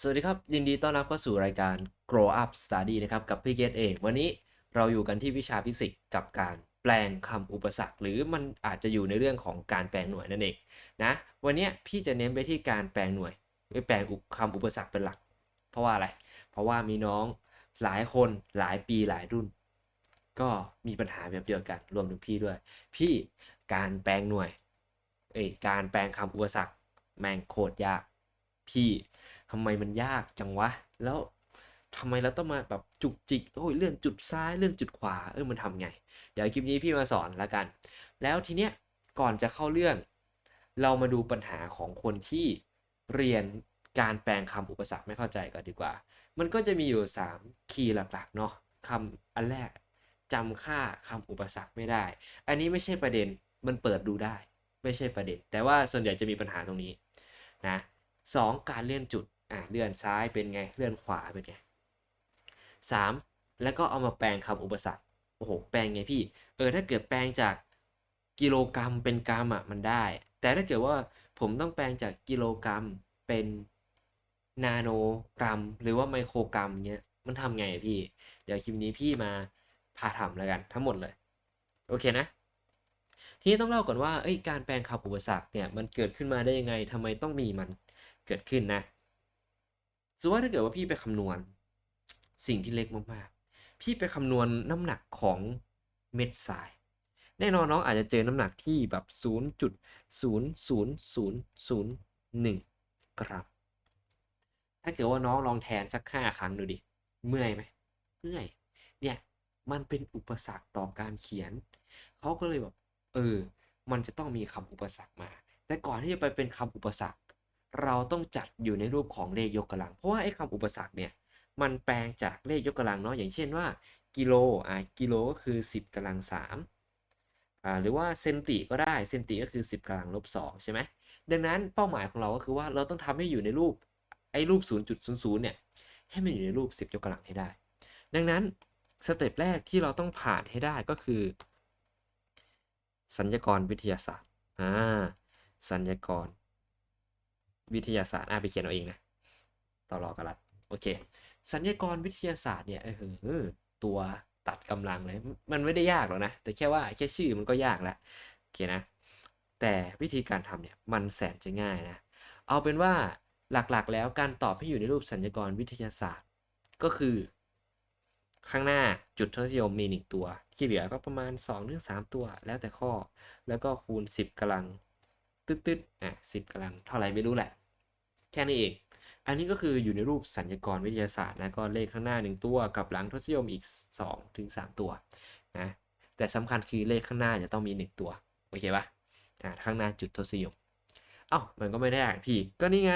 สวัสดีครับ ยินดีต้อนรับเข้าสู่รายการ Grow Up Study นะครับ กับพี่เกตเองวันนี้เราอยู่กันที่วิชาฟิสิกส์กับการแปลงคำอุปสรรค หรือมันอาจจะอยู่ในเรื่องของการแปลงหน่วยนั่นเองนะวันนี้พี่จะเน้นไปที่การแปลงหน่วยไม่แปลงอุปคำอุปสรรคเป็นหลัก เพราะว่าอะไร เพราะว่ามีน้องหลายคนหลายปีหลายรุ่น ก็มีปัญหาแบบเดียวกันรวมถึงพี่ด้วย พี่การแปลงหน่วยเอ้ยการแปลงคำอุปสรรคแม่งโคตรยากพี่ ทำไมมันยากจังวะ แล้วทำไมเราต้องมาแบบจุกจิกโอ้ยเลื่อนจุดซ้ายเลื่อนจุดขวาเออมันทำไง เดี๋ยวคลิปนี้พี่มาสอนละกัน แล้วทีเนี้ยก่อนจะเข้าเรื่อง เรามาดูปัญหาของคนที่เรียนการแปลงคำอุปสรรคไม่เข้าใจก่อนดีกว่า มันก็จะมีอยู่ 3 คีย์หลักๆเนาะคำอันแรกจำค่าคำอุปสรรคไม่ได้ อันนี้ไม่ใช่ประเด็นมันเปิดดูได้ ไม่ใช่ประเด็น แต่ว่าส่วนใหญ่จะมีปัญหาตรงนี้นะสองการเลื่อนจุด อะเลื่อนซ้ายเป็นไง เลื่อนขวาเป็นไงสามแล้วก็เอามาแปลงคำอุปสรรคโอ้โหแปลงไงพี่ เออถ้าเกิดแปลงจากกิโลกรัมเป็นกรัมอะมันได้ แต่ถ้าเกิดว่าผมต้องแปลงจากกิโลกรัมเป็นนาโนกรัม หรือว่าไมโครกรัมเนี้ยมันทำไงพี่ เดี๋ยวคลิปนี้พี่มาพาทำแล้วกันทั้งหมดเลย โอเคนะ ทีนี้ต้องเล่าก่อนว่าเอ้การแปลงคำอุปสรรคเนี่ยมันเกิดขึ้นมาได้ยังไงทำไมต้องมีมันเกิดขึ้นนะ สมมติว่าถ้าเกิดว่าพี่ไปคำนวณ สิ่งที่เล็กมากๆ พี่ไปคำนวณน้ำหนักของเม็ดทราย แน่นอนน้องอาจจะเจอน้ำหนักที่แบบ 0.00001 กรัม ถ้าเกิดว่าน้องลองแทนสักห้าครั้งดูดิ เมื่อยไหมเมื่อย เนี่ย มันเป็นอุปสรรคต่อการเขียน เขาก็เลยแบบ เออ มันจะต้องมีคำอุปสรรคมา แต่ก่อนที่จะไปเป็นคำอุปสรรค เราต้องจัดอยู่ในรูปของเลขยกกำลัง เพราะว่าไอ้คำอุปสรรคเนี่ยมันแปลงจากเลขยกกำลังเนาะอย่างเช่นว่ากิโลอะกิโลก็คือ 10กำลัง3อ่าหรือว่าเซนติก็ได้เซนติก็คือ 10กำลังลบ2ใช่ไหมดังนั้นเป้าหมายของเราก็คือว่าเราต้องทำให้อยู่ในรูปไอ้รูป 0.00เนี่ยให้มันอยู่ในรูป 10ยกกำลังให้ได้ ดังนั้นสเต็ปแรกที่เราต้องผ่านให้ได้ก็คือ สัญญกรวิทยาศาสตร์อ่าสัญญกร วิทยาศาสตร์อ่าไปเขียนเอาเองนะต่อรอกันละโอเค สัญญกรวิทยาศาสตร์เนี่ยเออตัวตัดกำลังเลย มันไม่ได้ยากหรอกนะ แต่แค่ว่าแค่ชื่อมันก็ยากแล้วโอเคนะ แต่วิธีการทำเนี่ยมันแสนจะง่ายนะ เอาเป็นว่าหลักๆ แล้วการตอบให้อยู่ในรูปสัญญกรวิทยาศาสตร์ ก็คือ ข้างหน้าจุดทศนิยมมี 1 ตัว ที่เหลือก็ประมาณ2ถึง3ตัว แล้วแต่ข้อ แล้วก็คูณ 10กำลัง ตึ๊ดๆอะ10กำลังเท่าไรไม่รู้แหละ แค่นี้เอง อันนี้ก็คืออยู่ในรูปสัญญกรวิทยาศาสตร์นะก็เลขข้างหน้า 1 ตัวกับหลังทศนิยมอีก2ถึง3ตัวนะแต่สำคัญคือเลขข้างหน้าจะต้องมี 1 ตัวโอเคปะอ่าข้างหน้าจุดทศนิยมเอ้ามันก็ไม่ได้พี่ก็นี่ไง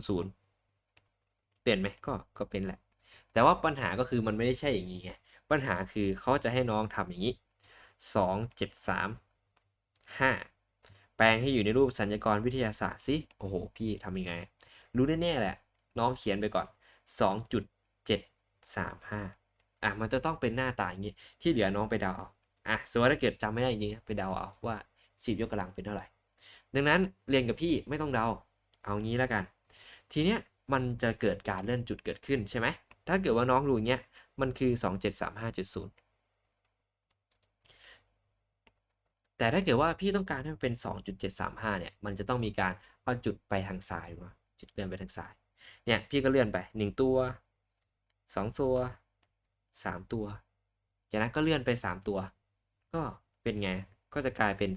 1.00เปลี่ยนไหมก็ก็เป็นแหละ แต่ว่าปัญหาก็คือมันไม่ได้ใช่อย่างนี้ไงปัญหาคือเขาจะให้น้องทำอย่างนี้2 7 3 5 แปลงให้อยู่ในรูปสัญญกรวิทยาศาสตร์สิโอ้โห พี่ทำยังไง รู้แน่ๆแหละ น้องเขียนไปก่อน 2.735 อะ มันจะต้องเป็นหน้าตาอย่างนี้ ที่เหลือน้องไปเดาเอา อะสมมติว่าถ้าเกิดจำไม่ได้จริงๆไปเดาเอาว่า 10 ยกกำลังเป็นเท่าไหร่ ดังนั้นเรียนกับพี่ไม่ต้องเดา เอางี้แล้วกัน ทีเนี้ยมันจะเกิดการเลื่อนจุดเกิดขึ้นใช่ไหม ถ้าเกิดว่าน้องดูอย่างเงี้ย มันคือ 2735.0 แต่ถ้าเกิดว่าพี่ต้องการให้มันเป็น 2.735 เนี่ย มันจะต้องมีการเอาจุดไปทางซ้ายมาจุดเลื่อนไปทางซ้าย เนี่ย พี่ก็เลื่อนไป 1 ตัว 2 ตัว 3 ตัว จากนั้นก็เลื่อนไป 3 ตัว ก็เป็นไง ก็จะกลายเป็น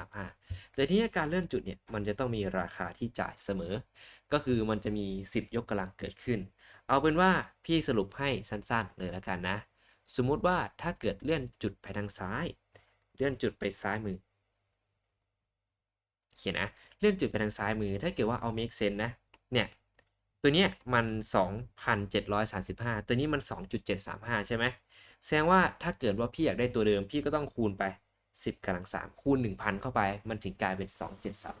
2.735 แต่ที่การเลื่อนจุดเนี่ย มันจะต้องมีราคาที่จ่ายเสมอ ก็คือมันจะมี 10 ยกกำลังเกิดขึ้น เอาเป็นว่าพี่สรุปให้สั้นๆเลยแล้วกันนะ สมมุติว่าถ้าเกิดเลื่อนจุดไปทางซ้าย เลื่อนจุดไปซ้ายมือ เขียนนะเลื่อนจุดไปทางซ้ายมือ ถ้าเกิดว่าเอา make sense นะ เนี่ย ตัวเนี้ยมัน 2,735 ตัวนี้มัน 2.735 ใช่ไหมแสดงว่าถ้าเกิดว่าพี่อยากได้ตัวเดิมพี่ก็ต้องคูณไป 10กำลัง3คูณ 1,000 เข้าไป มันถึงกลายเป็น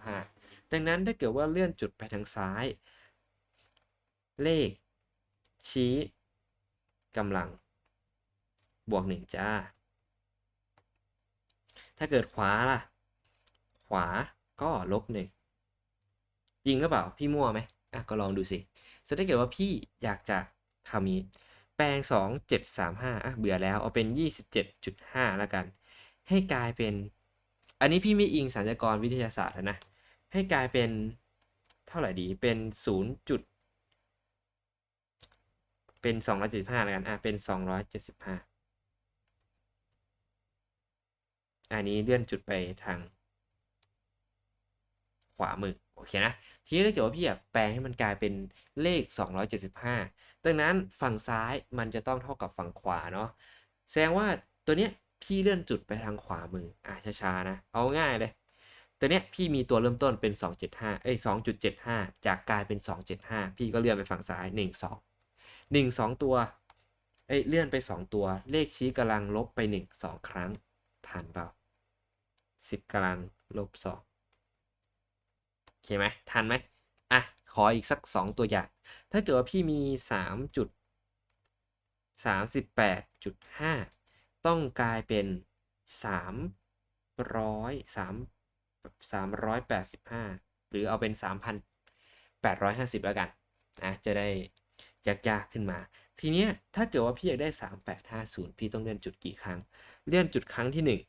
2735 ดังนั้นถ้าเกิดว่าเลื่อนจุดไปทางซ้าย เลข ชี้กำลัง บวกหนึ่งจ้า ถ้าเกิดขวาล่ะ ขวาก็ลบหนึ่งจริงหรือเปล่า พี่มั่วไหมอะก็ลองดูสิสถ้าเกิดว่าพี่อยากจะทำนี้ แปลงสองเจ็ดสามห้าอะเบื่อแล้ว เอาเป็นยี่สิบเจ็ดจุดห้าแล้วกัน ให้กลายเป็น อันนี้พี่ไม่อิงสัญญากรวิทยาศาสตร์นะ ให้กลายเป็นเท่าไหร่ดี เป็นศูนย์จุดเป็นสองร้อยเจ็ดสิบห้าแล้วกัน อะ เป็นส อันนี้เลื่อนจุดไปทางขวามือโอเคนะ ทีนี้ถ้าเกิดว่าพี่อยากแปลงให้มันกลายเป็นเลข 275 ดังนั้นฝั่งซ้ายมันจะต้องเท่ากับฝั่งขวาเนาะแสดงว่าตัวเนี้ยพี่เลื่อนจุดไปทางขวามืออะช้าๆนะเอาง่ายเลย ตัวเนี้ยพี่มีตัวเริ่มต้นเป็น 275 เอ้ย 2.75 จากกลายเป็น 275 พี่ก็เลื่อนไปฝั่งซ้าย 1 2 1 2 ตัวเอ้ยเลื่อนไป 2 ตัว เลขชี้กำลังลบไป 1 2 ครั้งทันเปล่า 10กำลังลบ2โอเคไหมทันไหมอะ ขออีกสัก 2 ตัวอย่าง ถ้าเกิดว่าพี่มี 3 จุด 38.5 ต้องกลายเป็น 300 3 385 หรือเอาเป็น 3,850 แล้วกันนะจะได้ยากๆขึ้นมา ทีเนี้ยถ้าเกิดว่าพี่อยากได้ 3850 พี่ต้องเลื่อนจุดกี่ครั้ง เลื่อนจุดครั้งที่ 1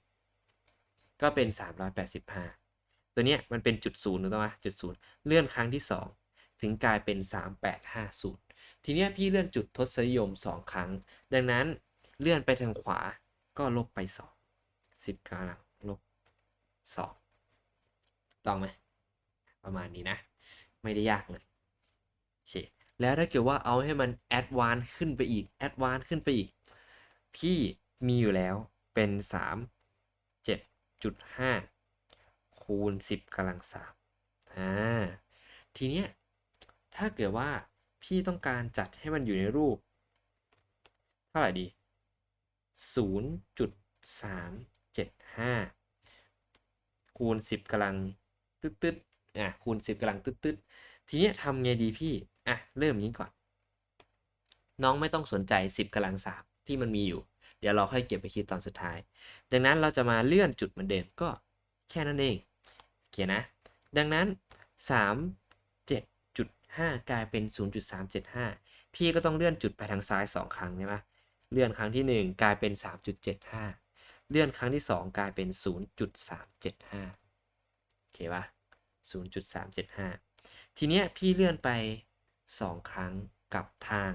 ก็เป็น 385 ตัวเนี้ยมันเป็นจุดศูนย์ถูกต้องไหมจุดศูนย์เลื่อนครั้งที่ 2 ถึงกลายเป็น 3850 ทีเนี้ยพี่เลื่อนจุดทศนิยม 2 ครั้ง ดังนั้นเลื่อนไปทางขวาก็ลบไป 2 10กำลังลบ2ต้องไหมประมาณนี้นะ ไม่ได้ยากเลยโอเคแล้วถ้าเกิดว่าเอาให้มันแอดวานขึ้นไปอีกแอดวานขึ้นไปอีก พี่มีอยู่แล้วเป็น 3 7.5คูณ10กำลัง3อ่าทีเนี้ยถ้าเกิดว่าพี่ต้องการจัดให้มันอยู่ในรูป เท่าไหร่ดี 0.375 คูณ 10กำลังตึ๊ดตึ๊ดอะคูณ 10กำลังตึ๊ดตึ๊ดทีเนี้ยทำไงดีพี่ อะ เริ่มนี้ก่อน น้องไม่ต้องสนใจ 10กำลัง3ที่มันมีอยู่ เดี๋ยวเราค่อยเก็บไปคิดตอนสุดท้าย ดังนั้นเราจะมาเลื่อนจุดเหมือนเดิมก็แค่นั้นเองโอเคนะ ดังนั้น 3 7.5 กลายเป็น 0.375 พี่ก็ต้องเลื่อนจุดไปทางซ้าย 2 ครั้งใช่ไหมเลื่อนครั้งที่ 1 กลายเป็น 3.75 เลื่อนครั้งที่ 2 กลายเป็น 0.375 โอเคปะ0.375 ทีเนี้ยพี่เลื่อนไป 2 ครั้งกับทาง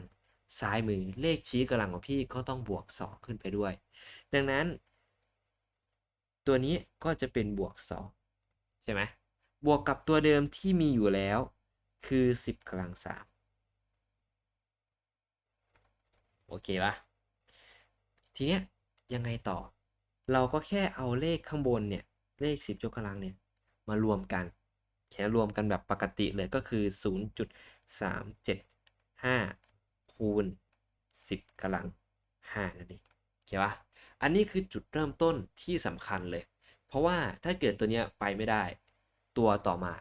ซ้ายมือเลขชี้กำลังของพี่ก็ต้องบวก 2 ขึ้นไปด้วย ดังนั้น ตัวนี้ก็จะเป็นบวก 2 ใช่ไหมบวกกับตัวเดิมที่มีอยู่แล้ว คือ 10กำลัง 3 โอเคปะทีเนี้ยยังไงต่อ เราก็แค่เอาเลขข้างบนเนี่ย เลข 10ยกกำลังเนี่ย มารวมกันแค่รวมกันแบบปกติเลยก็คือ 0.375 คูณ 10กำลัง5นั่นเองโอเคปะอันนี้คือจุดเริ่มต้นที่สำคัญเลย เพราะว่าถ้าเกิดตัวเนี้ยไปไม่ได้ ตัวต่อมา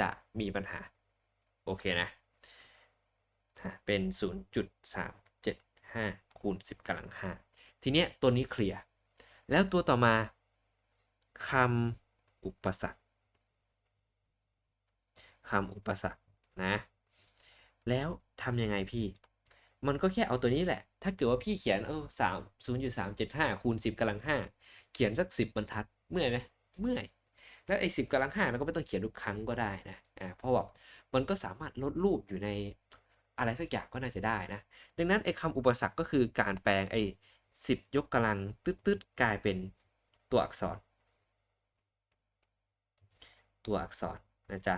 จะมีปัญหา โอเคนะ เป็น 0.375 คูณ 10กำลัง 5 ทีเนี้ยตัวนี้เคลียร์แล้วตัวต่อมาคำอุปสรรคคำอุปสรรคนะ แล้วทำยังไงพี่ มันก็แค่เอาตัวนี้แหละ ถ้าเกิดว่าพี่เขียนเออสามศูนย์จุดสามเจ็ดห้าคูณสิบกำลังห้าเขียนสักสิบบรรทัดเมื่อยไหมเมื่อย แล้วไอ้สิบกำลังห้าเราก็ไม่ต้องเขียนทุกครั้งก็ได้นะอ่าเพราะว่ามันก็สามารถลดรูปอยู่ในอะไรสักอย่างก็น่าจะได้นะ ดังนั้นไอ้คำอุปสรรคก็คือการแปลงไอ้สิบยกกำลังตืดๆกลายเป็นตัวอักษร ตัวอักษรนะจ๊ะ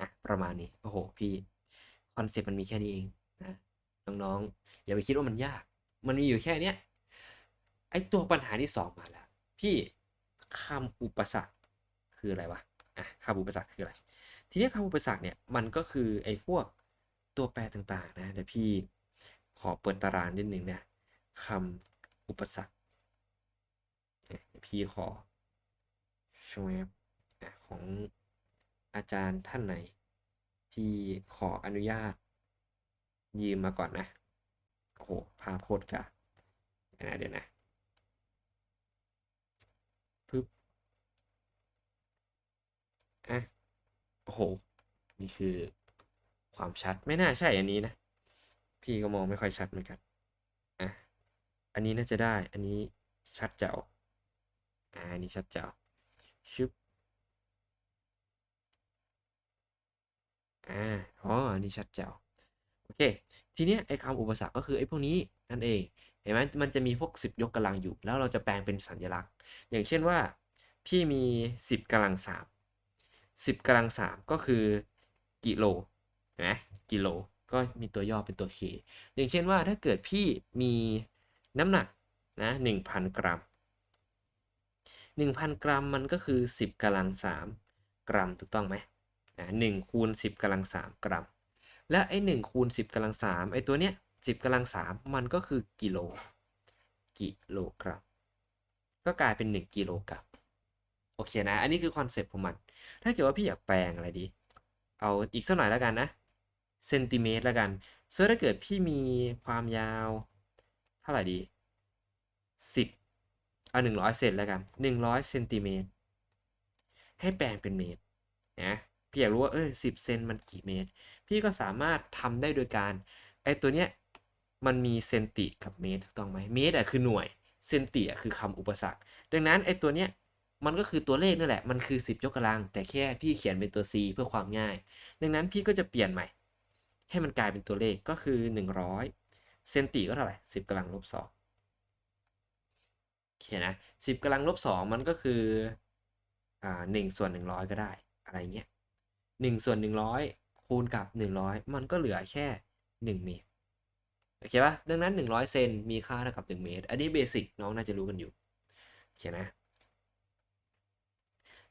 อะประมาณนี้โอ้โหพี่คอนเซ็ปต์มันมีแค่นี้เองนะ น้องๆอย่าไปคิดว่ามันยาก มันมีอยู่แค่เนี้ยไอตัวปัญหาที่สองมาแล้วพี่คำอุปสรรคคืออะไรวะอะคำอุปสรรคคืออะไร ทีนี้คำอุปสรรคเนี่ยมันก็คือไอพวกตัวแปรต่างๆนะเดี๋ยวพี่ขอเปิดตารางนิดนึงนะคำอุปสรรคเดี๋ยวพี่ขอช่วยของอาจารย์ท่านไหน พี่ขออนุญาต ยืมมาก่อนนะ โอ้โห ภาพโคตรกะนะเดี๋ยวนะปึ๊บอะโอ้โห นี่คือความชัดไม่น่าใช่อันนี้นะ พี่ก็มองไม่ค่อยชัดเหมือนกันอะอันนี้น่าจะได้ อันนี้ชัดเจ๋วอ่าอันนี้ชัดเจ๋วชึบอ่าอ๋ออันนี้ชัดเจ๋ว โอเค ทีเนี้ยไอ้คำอุปสรรคก็คือไอ้พวกนี้นั่นเอง เห็นไหมมันจะมีพวก 10 ยกกำลังอยู่ แล้วเราจะแปลงเป็นสัญลักษณ์ อย่างเช่นว่า พี่มี 10กำลังสาม10กำลังสามก็คือกิโลเห็นไหมกิโลก็มีตัวย่อเป็นตัว k อย่างเช่นว่าถ้าเกิดพี่มีน้ำหนักนะ1,000 กรัม 1,000 กรัมมันก็คือ 10กำลัง3กรัมถูกต้องไหมอ่า1คูณ10กำลัง3กรัม และไอ้1คูณ10กำลัง3ไอ้ตัวเนี้ย10กำลัง3มันก็คือกิโล กิโลกรัมก็กลายเป็น 1 กิโลกรัมโอเคนะ อันนี้คือคอนเซปต์ของมัน ถ้าเกิดว่าพี่อยากแปลงอะไรดี เอาอีกสักหน่อยแล้วกันนะเซนติเมตรแล้วกันซึ่งถ้าเกิดพี่มีความยาว เท่าไหร่ดี 10 เอา 100 เซนแล้วกัน 100เซนติเมตรให้แปลงเป็นเมตรนะ พี่อยากรู้ว่าเออ10เซนมันกี่เมตร พี่ก็สามารถทำได้โดยการไอตัวเนี้ยมันมีเซนติกับเมตรถูกต้องไหมเมตรอะคือหน่วยเซนติอะคือคำอุปสรรค ดังนั้นไอตัวเนี้ยมันก็คือตัวเลขนั่นแหละ มันคือ 10 ยกกำลัง แต่แค่พี่เขียนเป็นตัว c เพื่อความง่าย ดังนั้นพี่ก็จะเปลี่ยนใหม่ ให้มันกลายเป็นตัวเลขก็คือ 100 เซนติก็เท่าไหร่ 10กำลังลบ2โอเคนะ10กำลังลบ2มันก็คืออ่า1ส่วน100 ก็ได้ อะไรเงี้ย 1ส่วน100 คูณกับ 100 มันก็เหลือแค่ 1 เมตร โอเคปะดังนั้น 100 เซนมีค่าเท่ากับ 1 เมตร อันนี้เบสิกน้องน่าจะรู้กันอยู่ โอเคนะ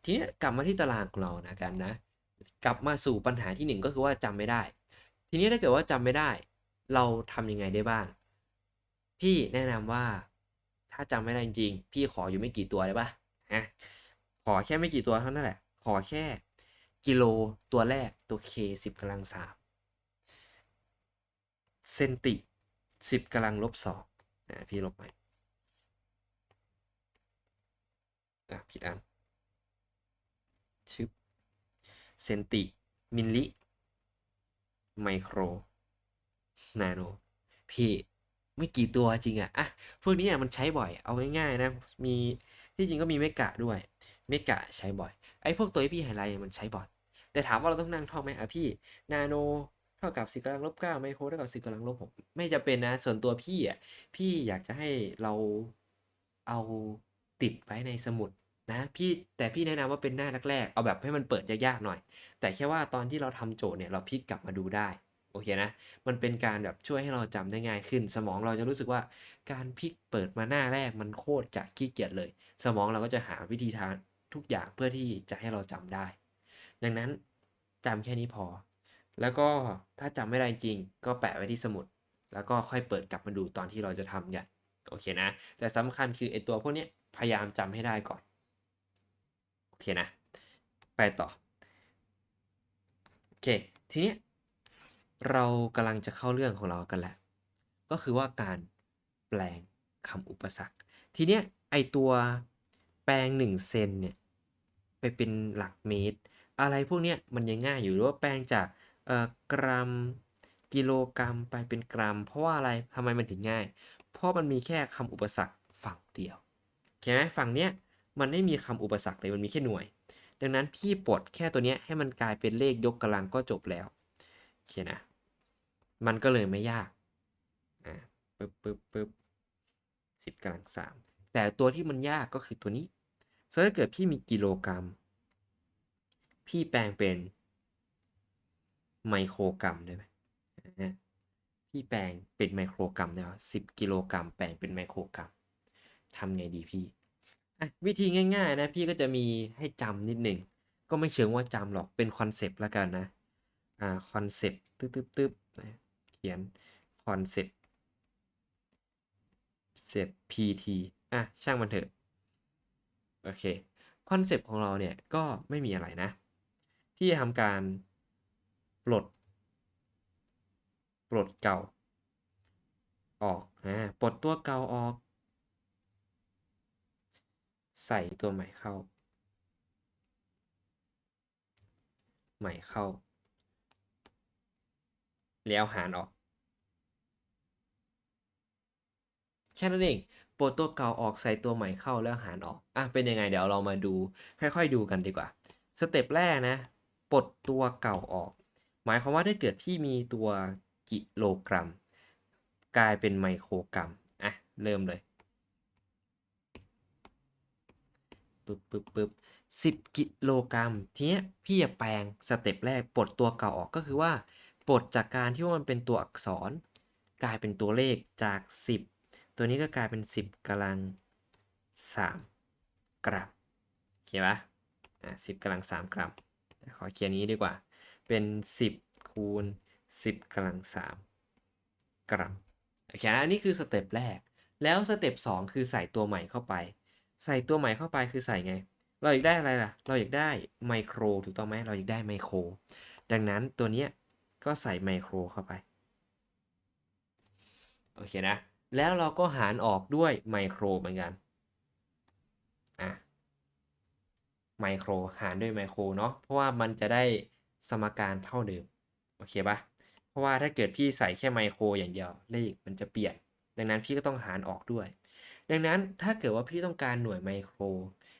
ทีนี้กลับมาที่ตารางของเรานะกันนะ กลับมาสู่ปัญหาที่หนึ่งก็คือว่าจำไม่ได้ ทีนี้ถ้าเกิดว่าจำไม่ได้ เราทำยังไงได้บ้าง พี่แนะนำว่าถ้าจำไม่ได้จริง พี่ขออยู่ไม่กี่ตัวเลยปะฮะขอแค่ไม่กี่ตัวเท่านั้นแหละ ขอแค่ กิโลตัวแรกตัว k สิบกำลังสามเซนติสิบกำลังลบสองนะพี่ลบใหม่อะผิดอันชึบเซนติ มิลลิ ไมโคร นาโน พี่ไม่กี่ตัวจริงอะอะ พวกนี้มันใช้บ่อย เอาง่ายๆนะ มีที่จริงก็มีเมกะด้วย เมกะใช้บ่อย ไอ้พวกตัวที่พี่ไฮไลท์มันใช้บ่อย แต่ถามว่าเราต้องนั่งท่องไหมอะพี่นาโนเท่ากับสิกำลังลบเก้าไมโครเท่ากับสิกำลังลบหกไม่จะเป็นนะ ส่วนตัวพี่อะพี่อยากจะให้เราเอาติดไว้ในสมุดนะพี่แต่พี่แนะนำว่าเป็นหน้าแรกๆเอาแบบให้มันเปิดยากๆหน่อย แต่แค่ว่าตอนที่เราทำโจทย์เนี่ยเราพลิกกลับมาดูได้โอเคนะ มันเป็นการแบบช่วยให้เราจำได้ง่ายขึ้น สมองเราจะรู้สึกว่าการพลิกเปิดมาหน้าแรกมันโคตรจะขี้เกียจเลย สมองเราก็จะหาวิธีทางทุกอย่างเพื่อที่จะให้เราจำได้ ดังนั้นจำแค่นี้พอ แล้วก็ถ้าจำไม่ได้จริง ก็แปะไว้ที่สมุด แล้วก็ค่อยเปิดกลับมาดูตอนที่เราจะทำกันโอเคนะ แต่สำคัญคือไอตัวพวกนี้พยายามจำให้ได้ก่อน โอเคนะ ไปต่อ โอเค ทีนี้เรากำลังจะเข้าเรื่องของเรากันแหล้วก็คือว่าการแปลงคำอุปสรรค ทีเนี้ยไอตัวแปลงหนึ่งเซนเนี่ยไปเป็นหลักเมตร อะไรพวกเนี้ยมันยังง่ายอยู่หรือว่าแปลงจากกรัมกิโลกรัมไปเป็นกรัม เพราะว่าอะไรทำไมมันถึงง่าย เพราะมันมีแค่คำอุปสรรคฝั่งเดียวโอเคไหมฝั่งเนี้ยมันไม่มีคำอุปสรรคเลยมันมีแค่หน่วย ดังนั้นพี่ปลดแค่ตัวเนี้ยให้มันกลายเป็นเลขยกกำลังก็จบแล้วโอเคนะ มันก็เลยไม่ยากอ่าปึ๊บปึ๊บปึ๊บสิบกำลังสามแต่ตัวที่มันยากก็คือตัวนี้ส่วนถ้าเกิดพี่มีกิโลกรัม พี่แปลงเป็นไมโครกรัมได้ไหมพี่แปลงเป็นไมโครกรัมได้ไหมสิบกิโลกรัมแปลงเป็นไมโครกรัมทำไงดีพี่อะวิธีง่าย ๆ นะพี่ก็จะมีให้จำนิดหนึ่งก็ไม่เชิงว่าจำหรอกเป็นคอนเซปต์ละกันนะอ่าคอนเซปต์ตึ๊บตึ๊บตึ๊บเขียนคอนเซปต์เซป pt อะช่างมันเถอะโอเคคอนเซปต์ของเราเนี่ยก็ไม่มีอะไรนะ พี่ทำการปลด ปลดเก่า ออกอ่าปลดตัวเก่าออก ใส่ตัวใหม่เข้า ใหม่เข้า แล้วหารออก แค่นั้นเองปลดตัวเก่าออกใส่ตัวใหม่เข้าแล้วหารออก อะ เป็นยังไงเดี๋ยวเรามาดู ค่อย ๆ ดูกันดีกว่า สเต็ปแรกนะ ปลดตัวเก่าออก หมายความว่าถ้าเกิดพี่มีตัวกิโลกรัม กลายเป็นไมโครกรัมอะเริ่มเลยปึ๊บปึ๊บปึ๊บสิบกิโลกรัมทีเนี้ยพี่จะแปลงสเต็ปแรกปลดตัวเก่าออกก็คือว่าปลดจากการที่ว่ามันเป็นตัวอักษร กลายเป็นตัวเลขจาก 10 ตัวนี้ก็กลายเป็น 10กำลัง 3 กรัมโอเคปะอะ10กำลัง 3 กรัม ขอเขียนนี้ดีกว่า เป็น 10 คูณ 10กำลัง 3 กรัมโอเคนะอันนี้คือสเต็ปแรก แล้วสเต็ป2คือใส่ตัวใหม่เข้าไป ใส่ตัวใหม่เข้าไปคือใส่ไง เราอยากได้อะไรล่ะ เราอยากได้ไมโครถูกต้องไหมเราอยากได้ไมโคร ดังนั้นตัวเนี้ยก็ใส่ไมโครเข้าไป โอเคนะ แล้วเราก็หารออกด้วยไมโครเหมือนกัน อะ ไมโครหารด้วยไมโครเนาะเพราะว่ามันจะได้สมการเท่าเดิมโอเคปะเพราะว่าถ้าเกิดพี่ใส่แค่ไมโครอย่างเดียวเลขมันจะเปลี่ยน ดังนั้นพี่ก็ต้องหารออกด้วย ดังนั้นถ้าเกิดว่าพี่ต้องการหน่วยไมโคร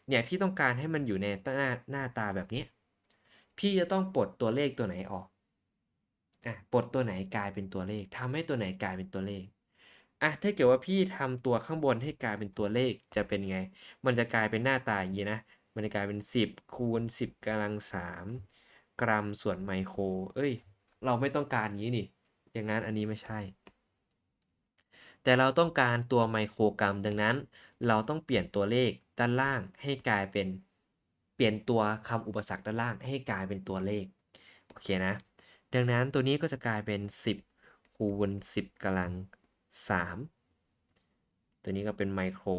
เนี่ยพี่ต้องการให้มันอยู่ในหน้าหน้าตาแบบนี้ พี่จะต้องปลดตัวเลขตัวไหนออกอะปลดตัวไหนกลายเป็นตัวเลขทำให้ตัวไหนกลายเป็นตัวเลขอะถ้าเกิดว่าพี่ทำตัวข้างบนให้กลายเป็นตัวเลขจะเป็นไง มันจะกลายเป็นหน้าตาอย่างนี้นะ มันจะกลายเป็น 10 คูณ 10กำลัง 3 กรัมส่วนไมโคร เอ้ย เราไม่ต้องการงี้นี่ อย่างนั้นอันนี้ไม่ใช่ แต่เราต้องการตัวไมโครกรัม ดังนั้น เราต้องเปลี่ยนตัวเลขด้านล่างให้กลายเป็น เปลี่ยนตัวคำอุปสรรคด้านล่างให้กลายเป็นตัวเลข โอเคนะ ดังนั้นตัวนี้ก็จะกลายเป็น 10 คูณ 10กำลัง 3 ตัวนี้ก็เป็นไมโคร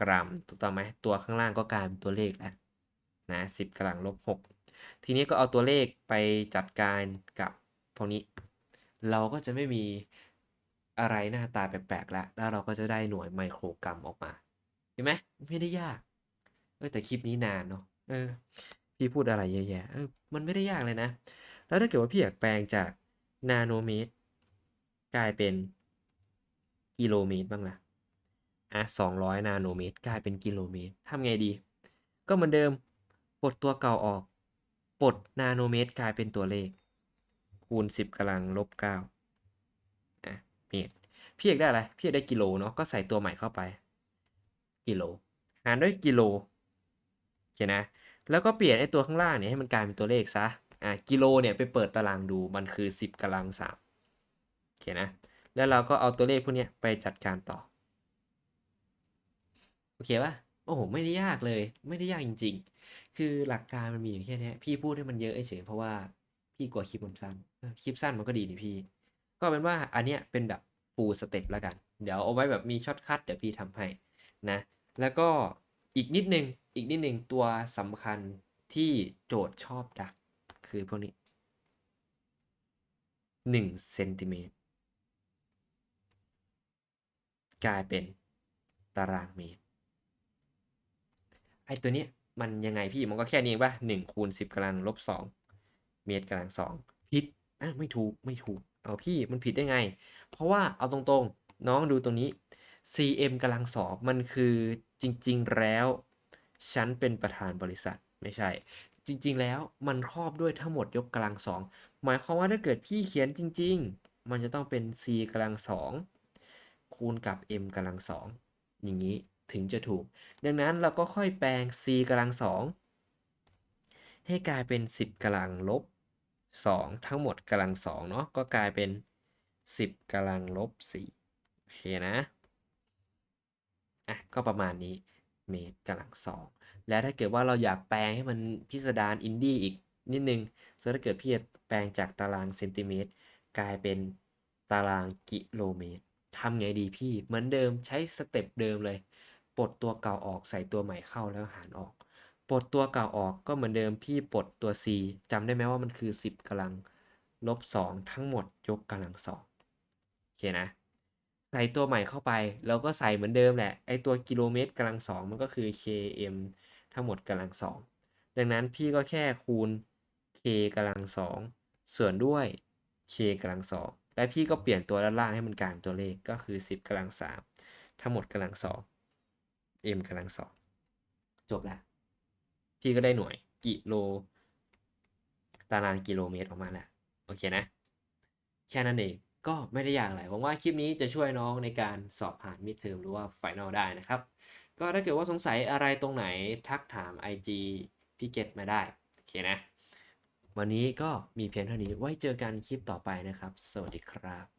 กรัมถูกต้องไหมตัวข้างล่างก็กลายเป็นตัวเลขแล้วนะ10กำลังลบ6ทีนี้ก็เอาตัวเลขไปจัดการกับพวกนี้ เราก็จะไม่มีอะไรหน้าตาแปลกๆแล้วแล้วเราก็จะได้หน่วยไมโครกรัมออกมาเห็นไหมไม่ได้ยากเออแต่คลิปนี้นานเนาะเออ พี่พูดอะไรแย่ๆเออมันไม่ได้ยากเลยนะ แล้วถ้าเกิดว่าพี่อยากแปลงจากนาโนเมตร กลายเป็นกิโลเมตรบ้างล่ะ อะสองร้อยนาโนเมตร กลายเป็นกิโลเมตรทำไงดี ก็เหมือนเดิมปลดตัวเก่าออกปลดนาโนเมตรกลายเป็นตัวเลข คูณ 10กำลังลบ9อะเมตรพี่อยกได้อะไรพี่อยกได้กิโลเนาะก็ใส่ตัวใหม่เข้าไป กิโล หารด้วยกิโลโอเคนะ แล้วก็เปลี่ยนไอ้ตัวข้างล่างเนี่ยให้มันกลายเป็นตัวเลขซะอะกิโลเนี่ยไปเปิดตารางดูมันคือ 10กำลัง3โอเคนะแล้วเราก็เอาตัวเลขพวกนี้ไปจัดการต่อ โอเคปะโอ้โหไม่ได้ยากเลย ไม่ได้ยากจริง ๆ คือหลักการมันมีอยู่แค่นี้พี่พูดให้มันเยอะเฉยเพราะว่าพี่กลัวคลิปมันสั้นคลิปสั้นมันก็ดีนี่พี่ ก็เป็นว่าอันเนี้ยเป็นแบบฟูลสเต็ปแล้วกัน เดี๋ยวเอาไว้แบบมีช็อตคัทเดี๋ยวพี่ทำให้นะ แล้วก็อีกนิดนึงอีกนิดนึงตัวสำคัญที่โจทย์ชอบดัก คือพวกนี้หนึ่งเซนติเมตรกลายเป็นตารางเมตร ไอตัวนี้มันยังไงพี่มันก็แค่นี้ป่ะหนึ่งคูณสิบกำลังลบสองเมตรกำลังสองผิดอะไม่ถูกไม่ถูกเอาพี่มันผิดได้ไง เพราะว่าเอาตรงๆน้องดูตรงนี้ cm กำลังสองมันคือจริงๆแล้ว ฉันเป็นประธานบริษัทไม่ใช่ จริง ๆ แล้วมันครอบด้วยทั้งหมดยกกำลังสองหมายความว่าถ้าเกิดพี่เขียนจริง ๆ มันจะต้องเป็น c กำลังสองคูณกับ m กำลังสองอย่างนี้ ถึงจะถูก ดังนั้นเราก็ค่อยแปลง c กำลังสองให้กลายเป็น 10กำลังลบ 2 ทั้งหมดกำลังสองเนาะก็กลายเป็น 10กำลังลบ4โอเคนะอะก็ประมาณนี้เมตรกำลังสองแล้วถ้าเกิดว่าเราอยากแปลงให้มันพิสดารอินดี้อีกนิดนึงส่วนถ้าเกิดพี่จะแปลงจากตารางเซนติเมตรกลายเป็นตารางกิโลเมตรทำไงดีพี่เหมือนเดิมใช้สเต็ปเดิมเลย ปลดตัวเก่าออกใส่ตัวใหม่เข้าแล้วหารออก ปลดตัวเก่าออกก็เหมือนเดิมพี่ปลดตัว c จำได้ไหมว่ามันคือ 10กำลังลบ 2 ทั้งหมดยกกำลังสองโอเคนะ ใส่ตัวใหม่เข้าไปแล้วก็ใส่เหมือนเดิมแหละไอตัวกิโลเมตรกำลังสองมันก็คือ km ทั้งหมดกำลังสองดังนั้นพี่ก็แค่คูณ k กำลังสองส่วนด้วย k กำลังสองและพี่ก็เปลี่ยนตัวด้านล่างให้มันกลายเป็นตัวเลขก็คือ 10กำลังสามทั้งหมดกำลังสอง m กำลังสองจบแล้ว พี่ก็ได้หน่วยกิโล ตารางกิโลเมตรออกมาแล้ว โอเคนะ แค่นั้นเองก็ไม่ได้ยากอะไรหวังว่าคลิปนี้จะช่วยน้องในการสอบผ่านมิดเทอมหรือว่าไฟนอลได้นะครับ ก็ถ้าเกิดว่าสงสัยอะไรตรงไหนทักถาม IG พี่เกตมาได้ โอเคนะ วันนี้ก็มีเพียงเท่านี้ไว้เจอกันคลิปต่อไปนะครับ สวัสดีครับ